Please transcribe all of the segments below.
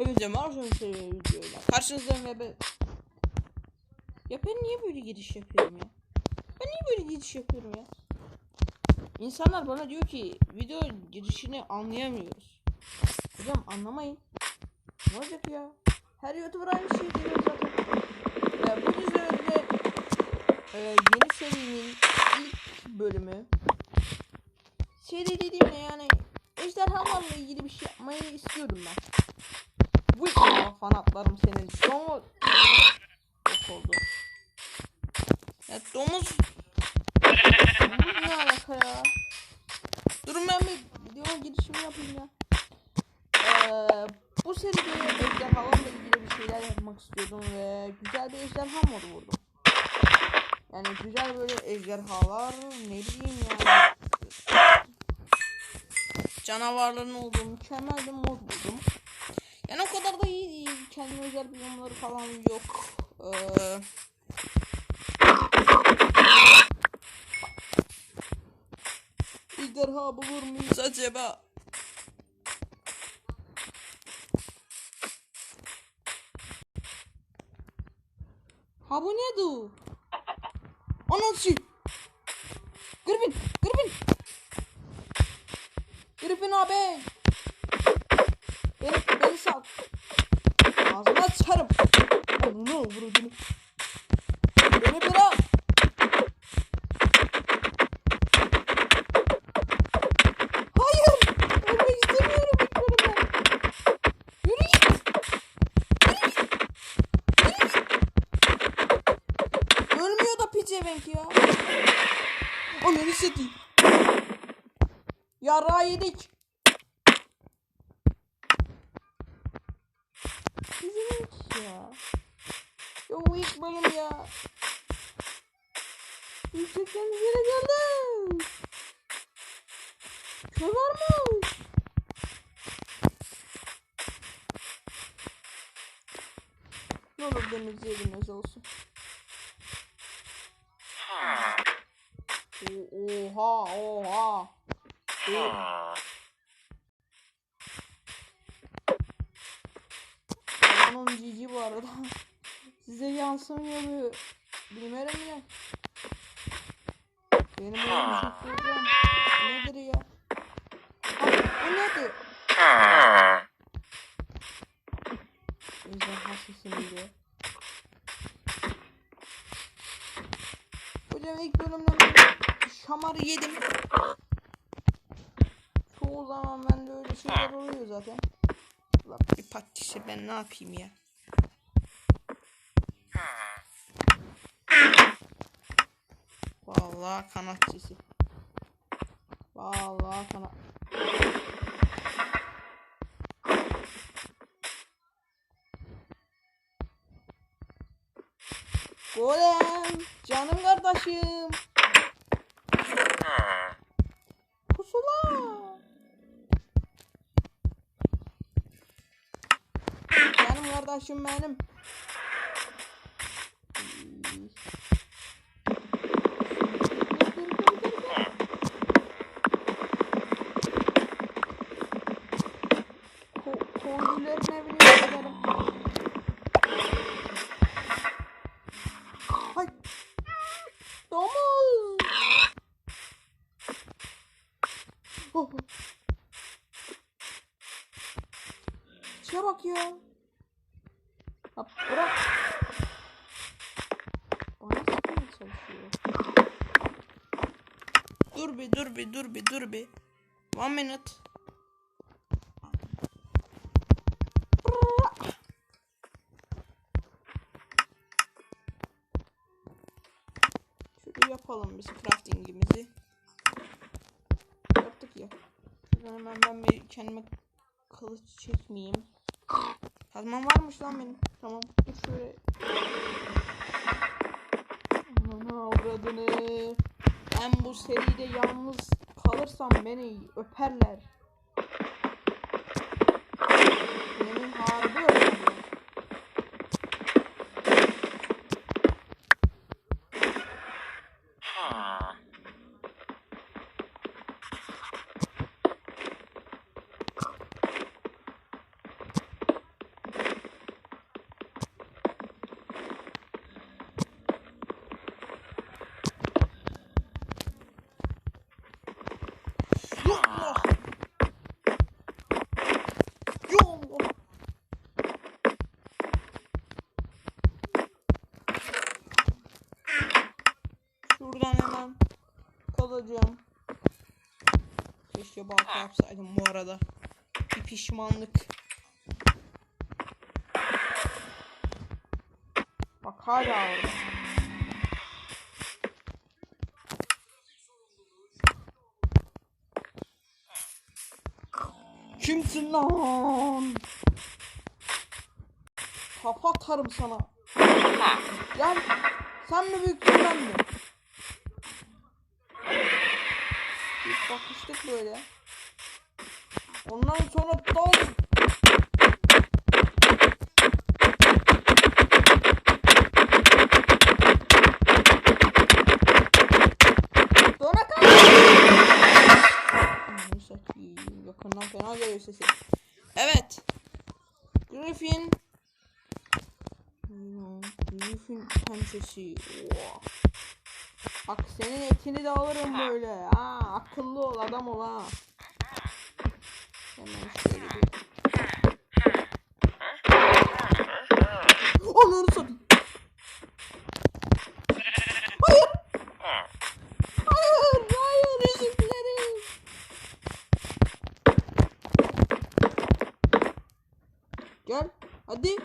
Hepinize merhaba videoyla karşınızdayım ve ben... Ya ben niye böyle giriş yapıyorum ya? Ben niye böyle giriş yapıyorum ya? İnsanlar bana diyor ki video girişini anlayamıyoruz. Hocam anlamayın. Ne olacak ya? Her YouTuber aynı şey diyor zaten. Ya bu üzerinde e, yeni serinin ilk bölümü seri dediğimde yani ejderhalarla ilgili bir şey yapmayı istiyorum ben. Bu ya fanatlarım senin. Domuz. Oldu. Ya domuz. Domuz ne alaka ya? Durun ben bir video girişimi yapayım ya. Ee, bu seride ejderhalarla ilgili bir şeyler yapmak istiyordum ve güzel bir ejderha modu vurdum. Yani güzel böyle ejderhalar ne bileyim yani canavarların olduğu mükemmel bir mod buldum. Yani o kadar da iyi değil. Kendime özel yorumları falan yok. Ee, ejderha bulur muyuz acaba? Ha bu ne du? Anası. Gripin, Gripin. Gripin abi. Beni, beni sal. Ağzına sıçarım. Onu vurduğunu. Beni bırak. Hayır. Ölmek istemiyorum bölümden. Yürü git. Yürü git. Yürü git. Ölmüyor da picevenk ya. Ananı satayım. Yara yedik. Picevenk ya. Ya ilk bölüm ya. Yüksekten yere geldim. Köy var mı? Ne olur deniz yeriniz olsun. O- Oha oha. O- Onun cici bu arada. Size yansımıyor mu? Bilmiyorum ya. Benim oyun çok hocam. Nedir ya? Ha, bu nedir? Ejderha sesini diyor. Hocam ilk bölümden şamarı yedim. Çoğu zaman bende öyle şeyler oluyor zaten. Ulan bir pattişe ben ne yapayım ya? Vallahi kanat sesi. Vallahi kanat. Golem, canım kardeşim. Pusula. Canım kardeşim benim. Dur bir dur bir dur bir dur bir. One minute. Şöyle yapalım biz craftingimizi. Yaptık ya. Şuradan hemen ben bir kendime kılıç çekmeyeyim. Kazmam varmış lan benim. Tamam. Dur şöyle. Ana avradını. Ben bu seride yalnız kalırsam beni öperler. Beni harbi öperler. alacağım. Keşke balta yapsaydım bu arada. Bir pişmanlık. Bak hala orada. Kimsin lan? Kafa atarım sana. Gel. Sen mi büyüktün ben mi? Bakıştık böyle. Ondan sonra dal. Dona. Yakından fena geliyor sesi. Evet. Griffin. Hmm, Griffin pençesi. Oha. Bak senin etini de alırım böyle. Ha, akıllı ol adam ol ha. Hemen şöyle bir. Onları satayım. Hayır. Hayır, hayır, özür dilerim. Gel, hadi.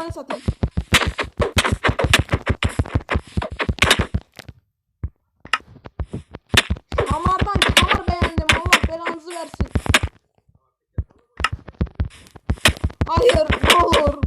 Ananı satayım. Şamardan şamar beğendim. Allah belanızı versin. Hayır olur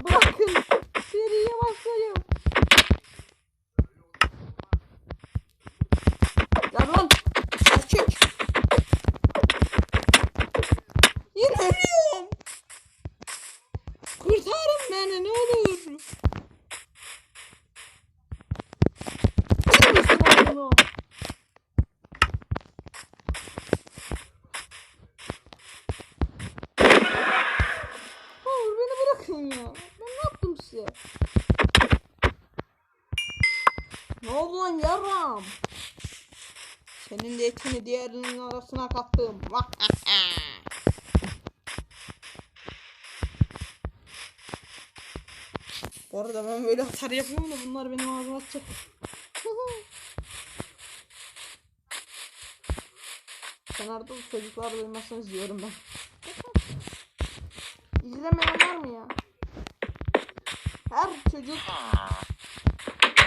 Etini diğerinin arasına kattım. Bu arada ben böyle atar yapıyorum da bunlar benim ağzıma atacak. Kenarda çocuklar duymasını izliyorum ben. İzlemeyen var mı ya? Her çocuk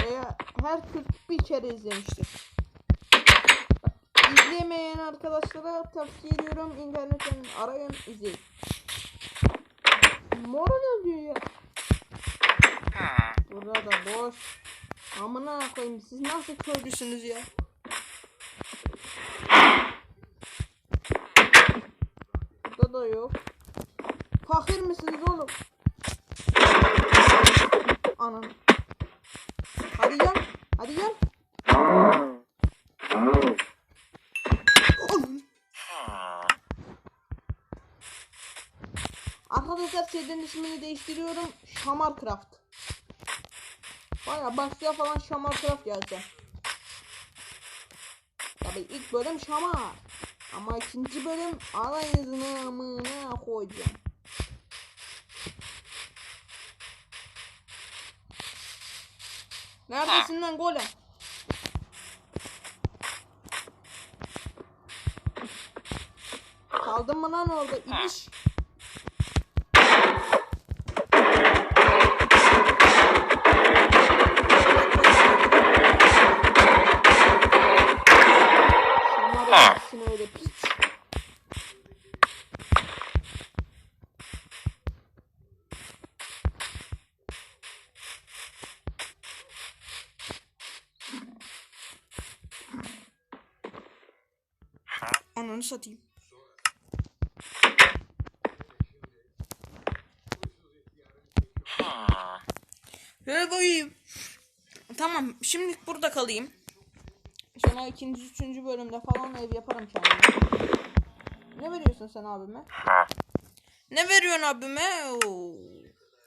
veya her Türk bir kere izlemiştir. İzleyemeyen arkadaşlara tavsiye ediyorum. İnternetten arayın izleyin. Moral öldü ya. Burada da boş. Amına koyayım siz nasıl köylüsünüz ya? Burada da yok. Fakir misiniz oğlum? Anan. Serinin ismini değiştiriyorum. Şamarcraft. Baya başlığa falan Şamarcraft yazacağım. Tabii ilk bölüm Şamar. Ama ikinci bölüm alayınızın amına koyacağım. Neredesin lan golem? Kaldın mı lan orada ibiş? Ananı satayım. Böyle koyayım. Tamam şimdilik burada kalayım. Sonra ikinci, üçüncü bölümde falan ev yaparım kendime. Ne veriyorsun sen abime? Ne veriyorsun abime? Oo,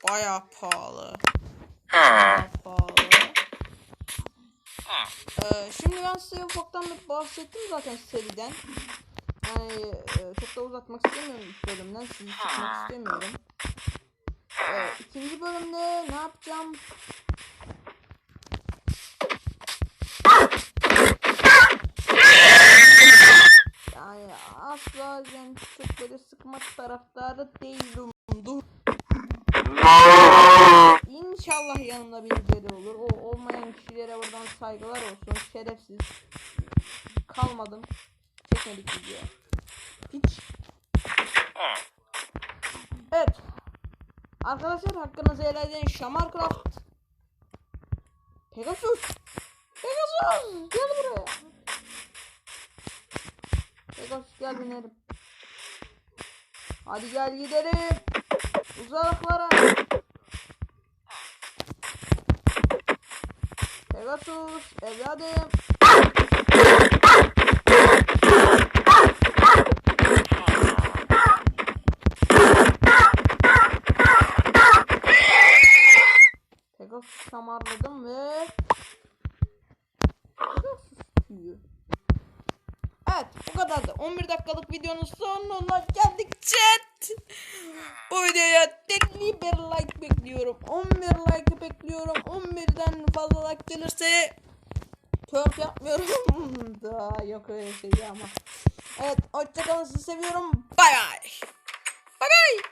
bayağı pahalı. Bayağı pahalı. Ee, şimdi ben size ufaktan bir bahsettim zaten seriden. Yani e, çok da uzatmak istemiyorum bölümden. Sizi tutmak istemiyorum. Ee, ikinci bölümde ne yapacağım? Yani asla yani çok böyle sıkma taraftarı değilim. Kalmadım. Çekmedik video. Hiç. Evet. Arkadaşlar hakkınızı helal edin. Şamarcraft. Pegasus. Pegasus. Gel buraya. Pegasus gel binelim. Hadi gel gidelim. Uzaklara. Pegasus evladım. Kadardı. 11 dakikalık videonun sonuna geldik chat. Bu videoya deli bir like bekliyorum. 11 like bekliyorum. 11'den fazla like gelirse twerk yapmıyorum. Daha yok öyle şey ama. Evet hoşçakalın sizi seviyorum. Bay bay. Bay bay.